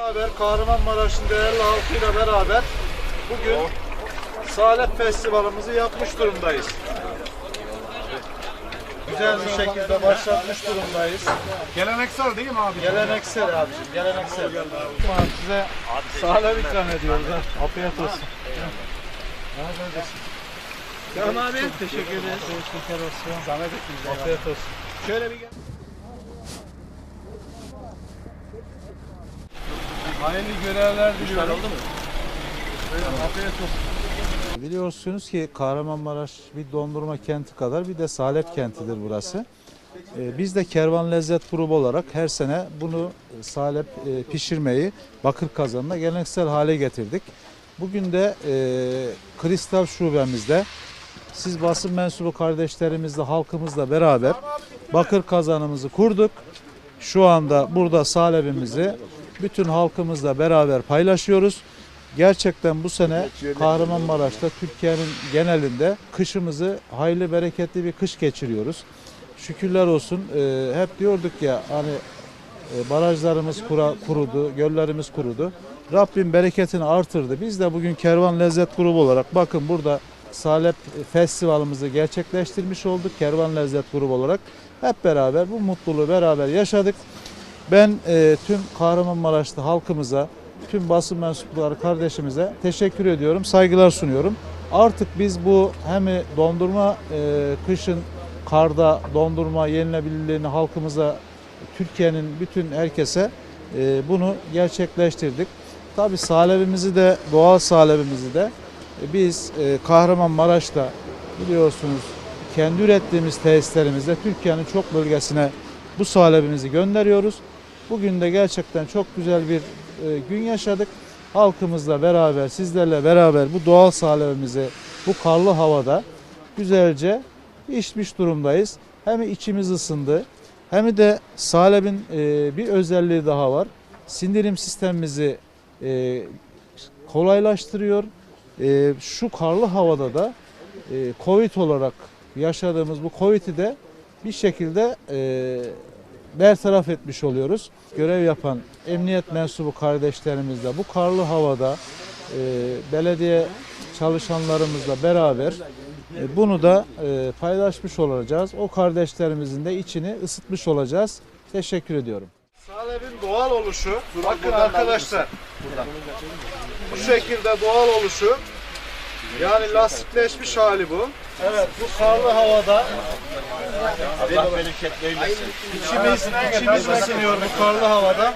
Beraber Kahramanmaraş'ın değerli halkıyla beraber bugün Salep Festivalimizi yapmış durumdayız. Güzel bir şekilde başlatmış durumdayız. Geleneksel değil mi abi? Geleneksel abicim, geleneksel. Size salep ikram ediyoruz. ha. Afiyet olsun. Can abi teşekkür ederiz. Olsun. Zahmet Afiyet olsun. Şöyle bir gel. Hayırlı görevler diliyorum. oldu mu? Afiyet olsun. Biliyorsunuz ki Kahramanmaraş bir dondurma kenti kadar bir de Salep kentidir burası. Ee, Biz de Kervan Lezzet Grubu olarak her sene bunu e, salep e, pişirmeyi bakır kazanına geleneksel hale getirdik. Bugün de e, Kristal Şubemizde siz basın mensubu kardeşlerimizle, halkımızla beraber bakır kazanımızı kurduk. Şu anda burada salepimizi bütün halkımızla beraber paylaşıyoruz. Gerçekten bu sene Kahramanmaraş'ta Türkiye'nin genelinde kışımızı hayırlı bereketli bir kış geçiriyoruz. Şükürler olsun. Ee, hep diyorduk ya hani e, barajlarımız kura, kurudu, göllerimiz kurudu. Rabbim bereketini artırdı. Biz de bugün Kervan Lezzet Grubu olarak bakın burada Salep Festivalimizi gerçekleştirmiş olduk. Kervan Lezzet Grubu olarak hep beraber bu mutluluğu beraber yaşadık. Ben e, tüm Kahramanmaraşlı halkımıza, tüm basın mensupları kardeşimize teşekkür ediyorum, saygılar sunuyorum. Artık biz bu hem dondurma e, kışın karda dondurma yenilebilirliğini halkımıza, Türkiye'nin bütün herkese e, bunu gerçekleştirdik. Tabi salebimizi de, doğal salebimizi de e, biz e, Kahramanmaraş'ta biliyorsunuz kendi ürettiğimiz tesislerimizde Türkiye'nin çok bölgesine bu salebimizi gönderiyoruz. Bugün de gerçekten çok güzel bir e, gün yaşadık. Halkımızla beraber, sizlerle beraber bu doğal salebimizi bu karlı havada güzelce içmiş durumdayız. Hem içimiz ısındı hem de salebin e, bir özelliği daha var. Sindirim sistemimizi e, kolaylaştırıyor. Şu karlı havada da Covid olarak yaşadığımız bu Covid'i de bir şekilde bertaraf etmiş oluyoruz. Görev yapan emniyet mensubu kardeşlerimizle bu karlı havada e, belediye çalışanlarımızla beraber e, bunu da e, paylaşmış olacağız. O kardeşlerimizin de içini ısıtmış olacağız. Teşekkür ediyorum. Salep'in doğal oluşu, bakın arkadaşlar, bu şekilde doğal oluşu, yani lastikleşmiş hali bu. Evet, bu karlı havada Allah bereketli eylesin. içimiz, içimiz ısınıyor bu karlı havada.